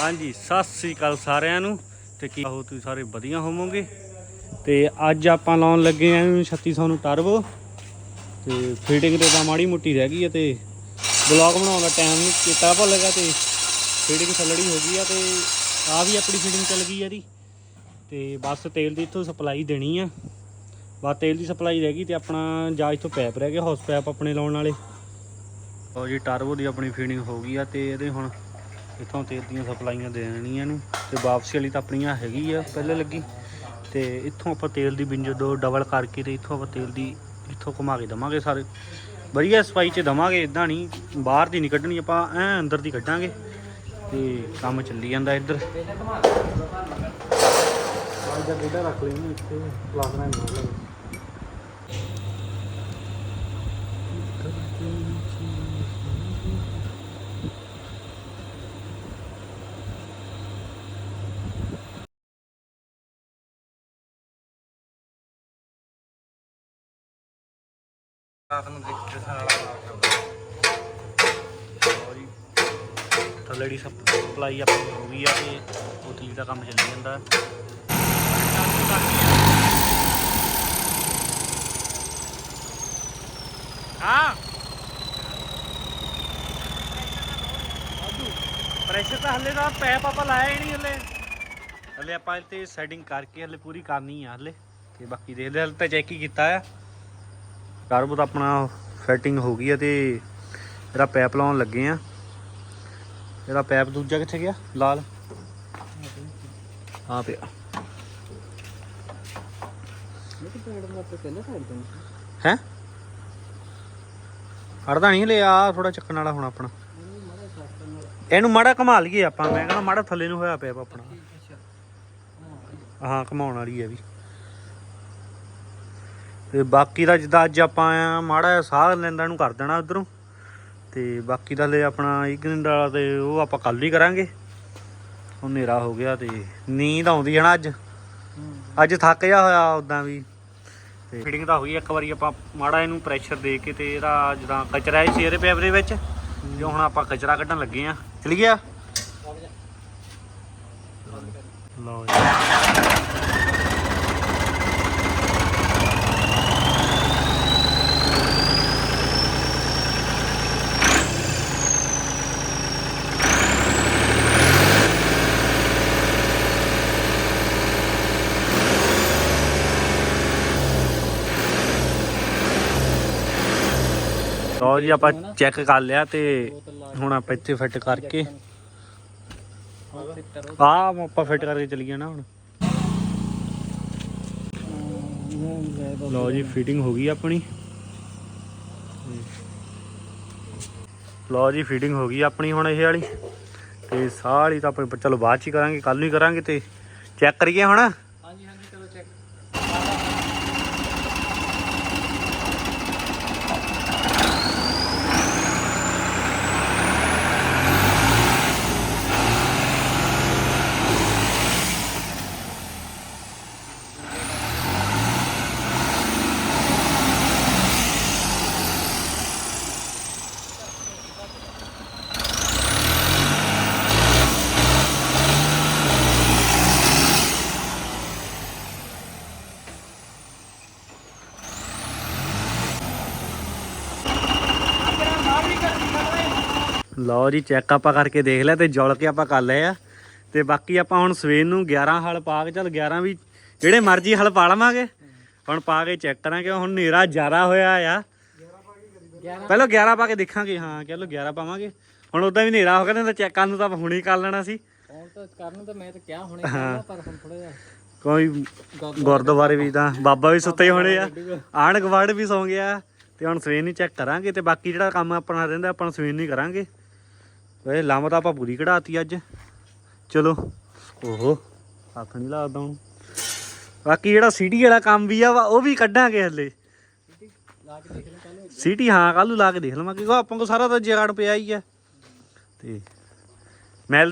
ਹਾਂਜੀ, ਸਤਿ ਸ੍ਰੀ ਅਕਾਲ ਸਾਰਿਆਂ ਨੂੰ ਤੇ ਕੀ ਹੋ, ਤੁਸੀਂ ਸਾਰੇ ਵਧੀਆ ਹੋਵੋਗੇ? ਤੇ ਅੱਜ ਆਪਾਂ ਲਾਉਣ ਲੱਗੇ ਆਂ 3600 ਨੂੰ ਟਰਬੋ ਤੇ ਫਿਟਿੰਗ ਤੇ ਤਾਂ ਮਾੜੀ ਮੁੱਟੀ ਰਹਿ ਗਈ ਹੈ ਤੇ ਬਲੌਗ ਬਣਾਉਣ ਦਾ ਟਾਈਮ ਨਹੀਂ ਕੀਤਾ ਭੁੱਲਗਾ ਤੇ ਫਿਟਿੰਗ ਥੱਲੜੀ ਹੋ ਗਈ ਆ ਤੇ ਆ ਵੀ ਆਪਣੀ ਫਿਟਿੰਗ ਚੱਲ ਗਈ ਆ ਦੀ ਤੇ ਬਸ ਤੇਲ ਦੀ ਇੱਥੋਂ ਸਪਲਾਈ ਦੇਣੀ ਆ। ਬਸ ਤੇਲ ਦੀ ਸਪਲਾਈ ਰਹਿ ਗਈ ਤੇ ਆਪਣਾ ਜਾਂ ਇੱਥੋਂ ਪੈਪ ਰਹਿ ਗਿਆ ਹਾਊਸ ਪੈਪ ਆਪਣੇ ਲਾਉਣ ਵਾਲੇ। ਉਹ ਜੀ, ਟਰਬੋ ਦੀ ਆਪਣੀ ਫੀਡਿੰਗ ਹੋ ਗਈ ਆ ਤੇ ਇਹਦੇ ਹੁਣ ਇੱਥੋਂ ਤੇਲ ਦੀਆਂ ਸਪਲਾਈਆਂ ਦੇ ਦੇਣੀਆਂ ਨੂੰ ਤੇ ਵਾਪਸੀ ਵਾਲੀ ਤਾਂ ਆਪਣੀਆਂ ਹੈਗੀ ਆ ਪਹਿਲਾਂ ਲੱਗੀ। ਤੇ ਇੱਥੋਂ ਆਪਾਂ ਤੇਲ ਦੀ ਬਿੰਜ ਦੋ ਡਬਲ ਕਰਕੇ ਤੇ ਇੱਥੋਂ ਆਪਾਂ ਤੇਲ ਦੀ ਇੱਥੋਂ ਘੁਮਾ ਕੇ ਦਵਾਂਗੇ ਸਾਰੇ। ਵਧੀਆ ਸਫ਼ਾਈ ਚ ਦਵਾਂਗੇ ਇਦਾਂ ਨਹੀਂ ਬਾਹਰ ਦੀ ਨਹੀਂ ਕੱਢਣੀ, ਆਪਾਂ ਐ ਅੰਦਰ ਦੀ ਕੱਢਾਂਗੇ ਤੇ ਕੰਮ ਚੱਲੀ ਜਾਂਦਾ ਇੱਧਰ। ਆਹ ਦਾ ਗੇੜਾ ਰੱਖ ਲੈਣੀ ਇੱਥੇ ਪਲਾਸਨਾ ਮਾਰ ਲੈ ਸੌਰੀ ਥੱਲੜੀ ਸਪਲਾਈ ਆਪਣੀ ਹੋ ਗਈ ਆ ਤੇ ਉਤਲੀ ਦਾ ਕੰਮ ਚੱਲੀ ਜਾਂਦਾ। ਹਾਂ। ਪ੍ਰੈਸ਼ਰ ਤਾਂ ਹੱਲੇ ਦਾ ਪੈਪ ਆਪਾਂ ਲਾਇਆ ਹੀ ਨਹੀਂ ਹੱਲੇ। ਹੱਲੇ ਆਪਾਂ ਇੱਥੇ ਸੈਟਿੰਗ ਕਰਕੇ ਹੱਲੇ ਪੂਰੀ ਕਰਨੀ ਆ ਹੱਲੇ। ਤੇ ਬਾਕੀ ਦੇਖਦੇ ਹੱਲੇ ਤਾਂ ਚੈੱਕ ਹੀ ਕੀਤਾ ਆ। ਟਰਬੋ ਤਾਂ ਆਪਣਾ ਫਿਟਿੰਗ ਹੋ ਗਈ ਆ ਤੇ ਇਹਦਾ ਪੈਪ ਲਾਉਣ ਲੱਗੇ ਆ। ਇਹਦਾ ਪੈਪ ਦੂਜਾ ਕਿੱਥੇ ਗਿਆ? ਲਾਲ। ਆ ਪਿਆ। ਹੈ? ਅੜਦਾ ਨਹੀਂ ਲੈ ਆ ਥੋੜਾ ਚੱਕਣ ਵਾਲਾ ਹੁਣ ਆਪਣਾ। ਇਹਨੂੰ ਮਾੜਾ ਘੁਮਾ ਲਈਏ ਆਪਾਂ ਮੈਂ ਕਹਿੰਦਾ ਮਾੜਾ ਥੱਲੇ ਨੂੰ ਹੋਇਆ ਪਿਆ ਵਾ ਆਪਣਾ। ਹਾਂ ਘਮਾਉਣ ਵਾਲੀ ਹੈ ਵੀ। ਤੇ ਬਾਕੀ ਦਾ ਜਿੱਦਾਂ ਅੱਜ ਆਪਾਂ ਆ ਮਾੜਾ ਜਿਹਾ ਸਾਹ ਲੈਂਦਾ ਨੂੰ ਕਰ ਦੇਣਾ ਉਧਰੋਂ, ਤੇ ਬਾਕੀ ਦਾ ਲੈ ਆਪਣਾ ਇਗਨਿੰਡ ਵਾਲਾ ਤੇ ਉਹ ਆਪਾਂ ਕੱਲ ਹੀ ਕਰਾਂਗੇ। ਉਹ ਹਨੇਰਾ ਹੋ ਗਿਆ ਤੇ ਨੀਂਦ ਆਉਂਦੀ ਹੈ ਨਾ ਅੱਜ। ਅੱਜ ਥੱਕ ਜਾ ਹੋਇਆ ਉਦਾਂ ਵੀ। ਤੇ ਫਿਟਿੰਗ ਤਾਂ ਹੋ ਗਈ ਇੱਕ ਵਾਰੀ ਆਪਾਂ ਮਾੜਾ ਇਹਨੂੰ ਪ੍ਰੈਸ਼ਰ ਦੇ ਕੇ ਤੇ ਇਹਦਾ ਜਿੱਦਾਂ ਕਚਰਾ ਹੀ ਸੀ ਇਹਦੇ ਪੈਪ ਦੇ ਵਿੱਚ, ਤੇ ਹੁਣ ਆਪਾਂ ਕਚਰਾ ਕੱਢਣ ਲੱਗੇ ਆ ਚਲ ਗਿਆ ਲਓ ਜੀ। ਲਓ ਜੀ, ਆਪਾਂ ਚੈੱਕ ਕਰ ਲਿਆ ਤੇ ਹੁਣ ਆਪਾਂ ਇੱਥੇ ਫਿੱਟ ਕਰਕੇ। ਆ ਆਪਾਂ ਫਿੱਟ ਕਰਕੇ ਚਲੀ ਗਿਆ ਨਾ ਹੁਣ। ਲਓ ਜੀ ਫਿਟਿੰਗ ਹੋ ਗਈ ਆਪਣੀ। ਲਓ ਜੀ ਫਿਟਿੰਗ ਹੋ ਗਈ ਆਪਣੀ ਹੁਣ ਇਹ ਵਾਲੀ। ਤੇ ਸਾਹ ਤਾਂ ਆਪਾਂ ਚਲੋ ਬਾਅਦ ਚ ਹੀ ਕਰਾਂਗੇ ਕੱਲ ਨੂੰ ਹੀ ਕਰਾਂਗੇ ਤੇ ਚੈੱਕ ਕਰੀਏ ਹੁਣ ਹਾਂਜੀ ਹਾਂਜੀ ਚਲੋ ਚੈੱਕ ਲਓ ਜੀ ਚੈੱਕ ਆਪਾਂ ਕਰਕੇ ਦੇਖ ਲਿਆ ਤੇ ਜੁਲ ਕੇ ਆਪਾਂ ਕਰ ਲਏ ਆ। ਤੇ ਬਾਕੀ ਆਪਾਂ ਹੁਣ ਸਵੇਰ ਨੂੰ 11 ਹਲ ਪਾ ਕੇ ਚੱਲ 11 ਵੀ ਜਿਹੜੇ ਮਰਜ਼ੀ ਹਲ ਪਾ ਲਵਾਂਗੇ। ਹੁਣ ਪਾ ਕੇ ਚੈੱਕ ਕਰਾਂਗੇ ਹੁਣ ਹਨੇਰਾ ਜ਼ਿਆਦਾ ਹੋਇਆ ਆ। ਪਹਿਲਾਂ 11 ਪਾ ਕੇ ਦੇਖਾਂਗੇ ਹਾਂ ਚਲੋ 11 ਪਾਵਾਂਗੇ। ਹੁਣ ਉਦਾਂ ਵੀ ਹਨੇਰਾ ਹੋ ਗਿਆ ਤਾਂ ਚੈੱਕ ਕਰਨ ਨੂੰ ਤਾਂ ਹੁਣੇ ਕਰ ਲੈਣਾ ਸੀ। ਹੁਣ ਤਾਂ ਕਰਨ ਤਾਂ ਮੈਂ ਤਾਂ ਕਿਹਾ ਹੁਣੇ ਕਰਨਾ ਪਰ ਹੁਣ ਥੋੜਾ ਜਿਹਾ ਕੋਈ ਗੁਰਦੁਆਰੇ ਵੀ ਤਾਂ ਬਾਬਾ ਵੀ ਸੁੱਤੇ ਹੋਣੇ ਆ। ਆਣ ਗਵਾੜ ਵੀ ਸੌਂ ਗਿਆ। ਤੇ ਹੁਣ ਸਵੇਰ ਨੂੰ ਚੈੱਕ ਕਰਾਂਗੇ ਤੇ ਬਾਕੀ ਜਿਹੜਾ ਕੰਮ ਆਪਣਾ ਰਹਿੰਦਾ ਆਪਾਂ ਸਵੇਰ ਨੂੰ ਕਰਾਂਗੇ। ਵੇ ਲਾਮ ਤਾਂ ਆਪਾਂ ਪੂਰੀ ਕਢਾਤੀ ਅੱਜ। ਚਲੋ। ਓਹੋ। ਹੱਥ ਨਹੀਂ ਲੱਗਦਾ ਹੁਣ। ਬਾਕੀ ਜਿਹੜਾ ਸਿਟੀ ਵਾਲਾ ਕੰਮ ਵੀ ਆ ਵਾ ਉਹ ਵੀ ਕੱਢਾਂਗੇ ਹੱਲੇ। ਸਿਟੀ ਹਾਂ ਕੱਲ ਨੂੰ ਲਾ ਕੇ ਦੇਖ ਲਵਾਂਗੇ। ਕਿਉਂਕਿ ਆਪਾਂ ਕੋ ਸਾਰਾ ਤਾਂ ਜਗਾੜ ਪਿਆ ਹੀ ਆ। ਤੇ